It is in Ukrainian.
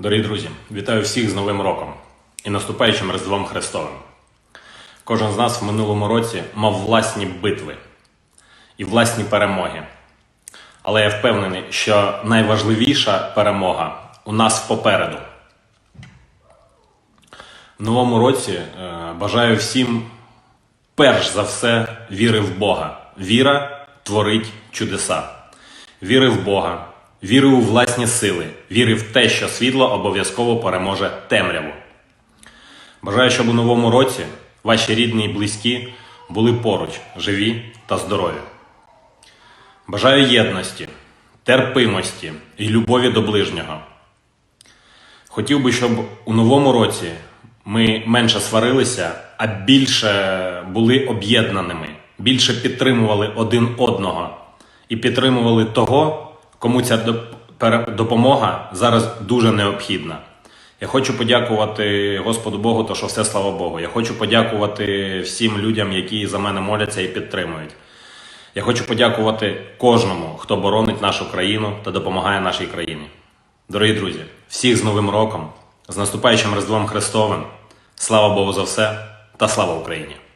Дорогі друзі, вітаю всіх з Новим роком і наступаючим Різдвом Христовим. Кожен з нас в минулому році мав власні битви і власні перемоги. Але я впевнений, що найважливіша перемога у нас попереду. В новому році е, бажаю всім перш за все віри в Бога. Віра творить чудеса. Віри в Бога, віри у власні сили, віри в те, що світло обов'язково переможе темряву. Бажаю, щоб у новому році ваші рідні і близькі були поруч, живі та здорові. Бажаю єдності, терпимості і любові до ближнього. Хотів би, щоб у новому році ми менше сварилися, а більше були об'єднаними, більше підтримували один одного і підтримували того, кому ця допомога зараз дуже необхідна. Я хочу подякувати Господу Богу, то що все слава Богу. Я хочу подякувати всім людям, які за мене моляться і підтримують. Я хочу подякувати кожному, хто боронить нашу країну та допомагає нашій країні. Дорогі друзі, всіх з Новим роком, з наступаючим Різдвом Христовим. Слава Богу за все та слава Україні!